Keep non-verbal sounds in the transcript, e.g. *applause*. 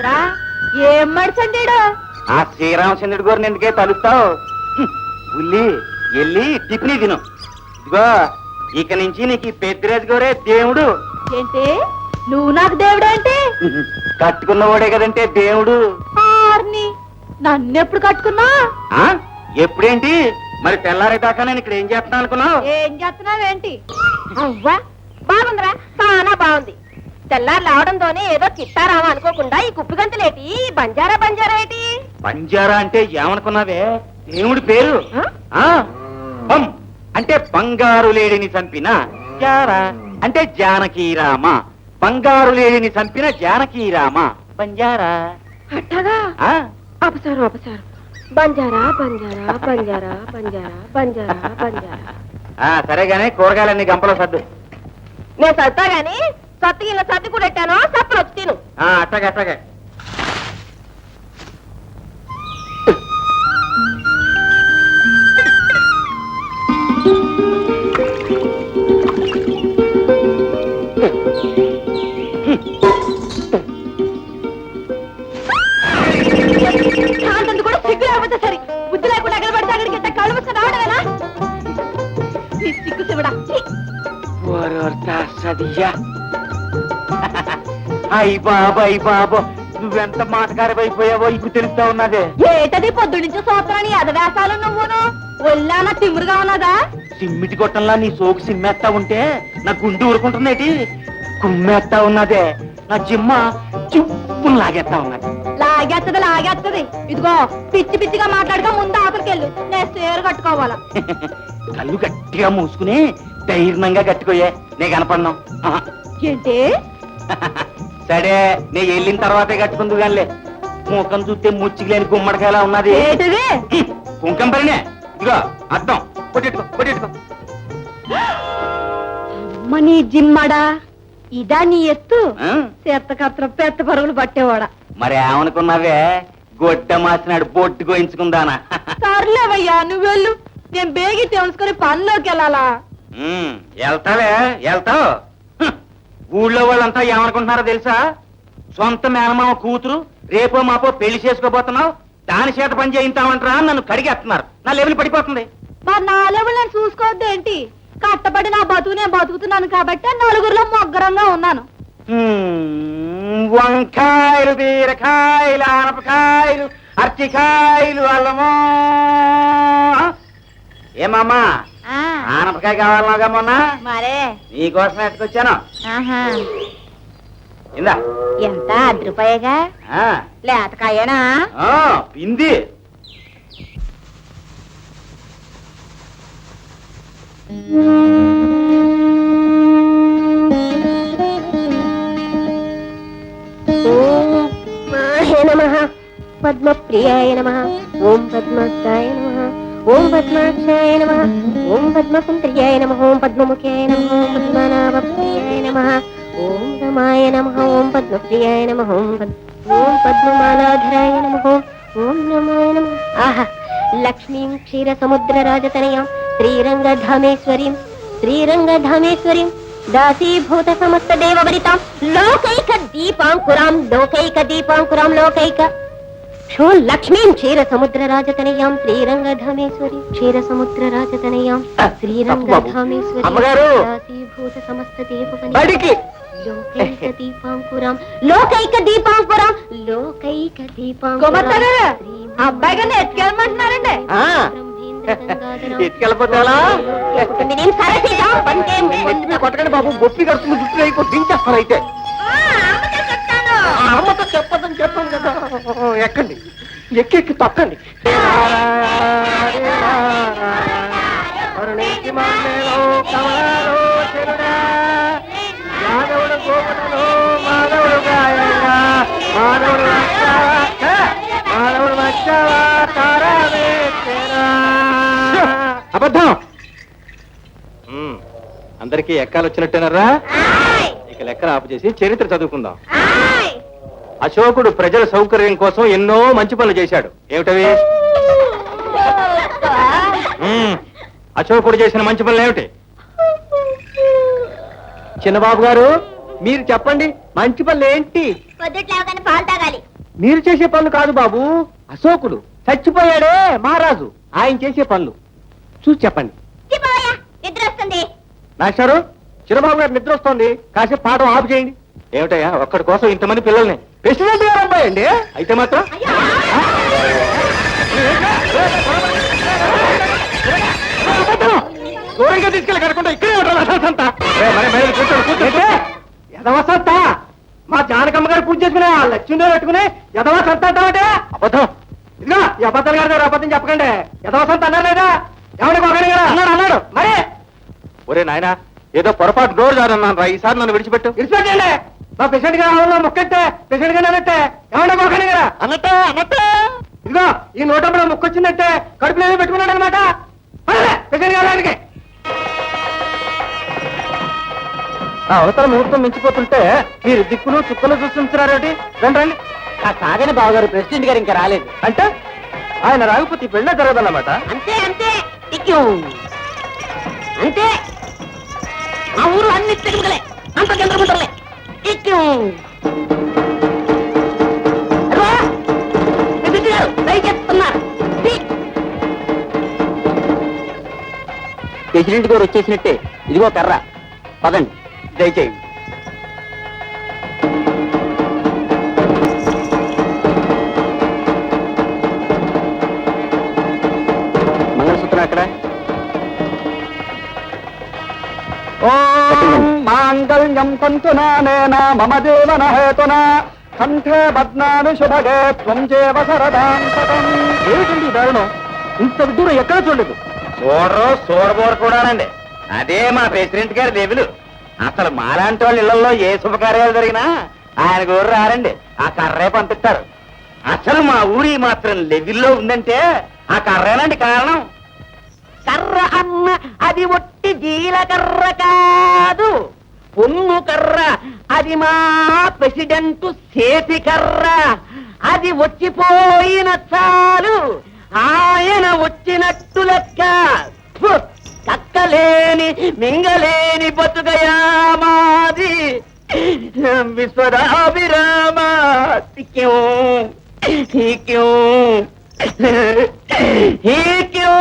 శ్రీరామచంద్ర ఏం మడిచండీడు? ఆ శ్రీరామచంద్రుడి గారిని ఎందుకే తలుస్తావు? ఉల్లి వెళ్ళి టిఫిని తిను. ఇదిగో ఇక నుంచి నీకు ఈ పెద్దిరాజు గారే దేవుడు. ఏంటి? నువ్వు నాకు దేవుడేంటి కట్టుకున్నవాడే కదంటే దేవుడు. ఆర్ని నన్నెప్పుడు కట్టుకున్నా? ఎప్పుడేంటి? మరి తెల్లారేదాకా నేను ఇక్కడ ఏం చేస్తున్నాను అనుకున్నావు? ఏం చేస్తున్నావేంటి? అవ్వా బాగుందిరా చాలా బాగుంది. తెల్లారు లేవడంతోనే ఏదో చిత్తారామా అనుకోకుండా ఈ కుప్పి గంతులేటి ఈ బంజారా బంజారా ఏటి? బంజారా అంటే ఏమనుకున్నావే? దేవుడి పేరు? ఆ? ఆ? బం అంటే బంగారు లేడిని చంపిన జారా. అంటే జానకీరామ బంగారు లేడిని చంపిన జానకీరామ బంజారా. అట్టగా? ఆ? అపసారం అపసారం. బంజారా బంజారా బంజారా బంజారా బంజారా బంజారా. ఆ సరేగానే కూరగాయలన్నీ గంపలో సర్దు. నేను సత్తా గాని సత్తు ఇలా సర్ది కూడా పెట్టాను. సప్పులు వచ్చి తిను. అట్టగా అట్టగా శాంతంత కూడా సిగ్గు లేకపోతే సరి. బుద్ధి లేకుండా ఎగలబడితే అక్కడికి ఇంత కళ్ళు వచ్చి రావడమేనా? నీ సిగ్గు శివుడా. ఛీ! సదియా *laughs* అయ్యి బాబా అయ్యి బాబో నువ్వెంత మాటకారమైపోయావో ఇప్పుడు తెలుస్తా ఉన్నదే. ఏటది పొద్దు నుంచి సూత్రాన్ని ఎదవేసాలు నువ్వును ఒళ్ళాన తిమ్మురుగా ఉన్నదా? సిమ్మిటి గొట్టంలా నీ సోకు సిమ్మేస్తా ఉంటే నా గుండె ఊరుకుంటున్నది కుమ్మేస్తా ఉన్నదే. నా జిమ్మ చిప్పులు లాగేస్తా ఉన్నది. లాగేత్తది లాగేత్తది. ఇదిగో పిచ్చి పిచ్చిగా మాట్లాడుకో ముందు ఆపలికెళ్ళు నేను సేరు కట్టుకోవాలా? *laughs* కళ్ళు గట్టిగా మూసుకుని ధైర్యంగా గట్టుకోయే నే కనపడినాం. ఏంటి? సరే నే వెళ్ళిన తర్వాతే కట్టుకుందు గానిలే ముఖం చూస్తే ముచ్చికి లేని గుమ్మడికాయలా ఉన్నది. కుంకం పరినే ఇదిగో అర్థం కొట్టెట్టుకో కొట్టెట్టుకో. మనీ జిమ్మడా? ఇదా నీ ఎత్తు? చేత్తకత్ర పెద్ద పరుగులు పట్టేవాడా? మరి ఏమనుకున్నావే? గొడ్డ మాసినాడు బొట్టు గోయించుకుందానా సర్లేవయ్యా నువ్వు వెళ్ళు. నేను బేగి తెలుసుకుని పనిలోకి వెళ్ళాలా వెళ్తావే వెళ్తావు. ఊళ్ళో వాళ్ళంతా ఏమనుకుంటున్నారో తెలుసా? సొంత మేనమామ కూతురు రేపో మాపో పెళ్ళి చేసుకోబోతున్నావు దాని చేత పని చేయించామంటారా నన్ను కడిగేస్తున్నారు. నా లెవెల్ పడిపోతుంది. మరి నా లెవెల్ నేను చూసుకోవద్దు ఏంటి? కట్టబడి నా బతుకు నేను బతుకుతున్నాను కాబట్టి నలుగురిలో మొగ్గరంగా ఉన్నాను. వంకాయలు బీరకాయలు ఆనపకాయలు అరటికాయలు అల్లమో. ఏమమ్మా ఆనపకాయ కావాలన్నాగా మొన్న? మరే. నీకోసం ఎట్టుకొచ్చాను ఆహా. ఇందా. ఎంత అర్ధ రూపాయగా ఆ, లేతకాయనా? ఆ, పింది. ఓం మాహే నమః. పద్మప్రియాయ నమః. ఓం పద్మస్థాయ నమః. ఓం పద్మాక్షాయ నమ. ఓం పద్మపుంత్ర్యాయ నమ. ఓం పద్మముఖ్యాయ నమ. ఓం పద్మనాభప్రియాయ నమ. ఓం రమాయ నమ. ఓం పద్మప్రియాయ నమ. ఓం పద్ ఓం పద్మమాలాధరాయ నమ. ఓం రమాయ నమ. ఆహా! లక్ష్మీం క్షీరసముద్రరాజతనయాం శ్రీరంగధామేశ్వరీం శ్రీరంగధామేశ్వరీం దాసీభూత సమస్త దేవవరితాం లోకైక దీపాంకురాం లోకైక దీపాంకురాం లోకైక క్షో లక్ష్మీం క్షీర సముద్ర రాజతనయాం శ్రీరంగధామేశ్వరి క్షీర సముద్ర రాజతనయాం శ్రీరంగధామేశ్వరి అమ్మగారు! దాసీభూత సమస్త దేవవని లోకైక దీపాంకురం లోకైక దీపాంకురం లోకైక దీపాంకురం అబ్బాయి గారిని ఎత్తుకెళ్ళమంటున్నారండి కొట్టకండి బాబు గొప్పి కడుతుంది అయిపో దించేస్తాను అయితే. ఎక్కండి. ఎక్కి ఎక్కి తక్కండి గోపటలో గాయంగా. తెరా. అబద్ధం. అందరికీ ఎక్కాలు వచ్చినట్టేనరా ఇక లెక్కలు ఆపు చేసి చరిత్ర చదువుకుందాం. అశోకుడు ప్రజల సౌకర్యం కోసం ఎన్నో మంచి పనులు చేశాడు. ఏమిటవి? మ్మ్. అశోకుడు చేసిన మంచి పనులు ఏమిటి? చిన్నబాబు గారు మీరు చెప్పండి మంచి పనులు ఏంటి? పొద్దుట్లాగానే పాలు తాగాలి. మీరు చేసే పనులు కాదు బాబు అశోకుడు చచ్చిపోయాడే మహారాజు ఆయన చేసే పనులు. చూసి చెప్పండి. నిద్ర వస్తుంది. మాస్టారు చిన్నబాబు గారు నిద్ర వస్తోంది. కాసేపు పాఠం ఆపు చేయండి. ఏమిటయ్యా ఒక్కడి కోసం ఇంతమంది పిల్లల్ని? ప్రెసిడెంట్ గారు అబ్బాయి అండి? అయితే మాత్రం? దూరంగా తీసుకెళ్ళి కడకుండా ఇక్కడే యదవసంత మా జానకమ్మ గారు పూజ చేసుకునే ఆ లక్ష్మీదేవి పెట్టుకుని యదవసంత అంటావంటే? అబద్ధం. ఇదిగో ఈ అబద్ధాలు గారు అబద్ధం చెప్పకండి. యదవసంత అన్నారు లేదా? ఎవరికి ఒకరి కదా అన్నాడు అన్నాడు. మరి? ఒరే నాయనా ఏదో పొరపాటు డోర్ జారన్నాను రా ఈసారి నన్ను విడిచిపెట్టు. విడిచిపెట్టండి. మా పేషెంట్ గారు ఆవుల్లో ముక్కెట్టే పేషెంట్ గారు అన్నట్టే ఏమన్నా ఒకరి కదా అన్నట్టే అన్నట్టే. ఇదిగో ఈ నోటంలో ముక్కొచ్చిందంటే కడుపులో ఏదో పెట్టుకున్నాడు అనమాట పేషెంట్ గారికి ఆ అవతల ముహూర్తం మించిపోతుంటే మీరు దిక్కులు చుక్కలు చూస్తుంటున్నారేంటి రండి రండి. ఆ సాగని బావగారు ప్రెసిడెంట్ గారు ఇంకా రాలేదు. అంటే? ఆయన రాకపోతే ఈ పెళ్ళే జరగదన్నమాట. అంతే అంతే. అంతే. మా ఊరు అన్ని అంత చంద్రముంటలే ఇక్కు ప్రెసిడెంట్ గారు వచ్చేసినట్టే. ఇదిగో కర్ర పదండి. దయచేయండి. మాంగళ్యం తంతునానేన మమ జీవన హేతున. కంఠే బద్నాను శుభగే త్వం చేవ సరదాం సతం ఏమిటండి ఈ దారుణం? ఇంత దూరం ఎక్కడ చూడలేదు? చూడరు చూడబోరు కూడానండి. అదే మా ప్రెసిడెంట్ గారి లెవెలు అసలు మాలాంటి వాళ్ళ ఇళ్ళలో ఏ శుభకార్యాలు జరిగినా ఆయన ఊరు రారండి. ఆ కర్రే పంపిస్తారు. అసలు మా ఊరి మాత్రం లెవెల్లో ఉందంటే ఆ కర్రేనండి కారణం. కర్ర అన్న అది ఒట్టి జీలకర్ర కాదు. పొన్ను కర్ర. అది మా ప్రెసిడెంట్ చేతి కర్ర అది వచ్చిపోయిన చాలు. ఆయన వచ్చినట్టు లెక్క. కక్కలేని మింగలేని బతుకయా మాది. విశ్వరాభిరామ క్యూ క్యూ క్యూ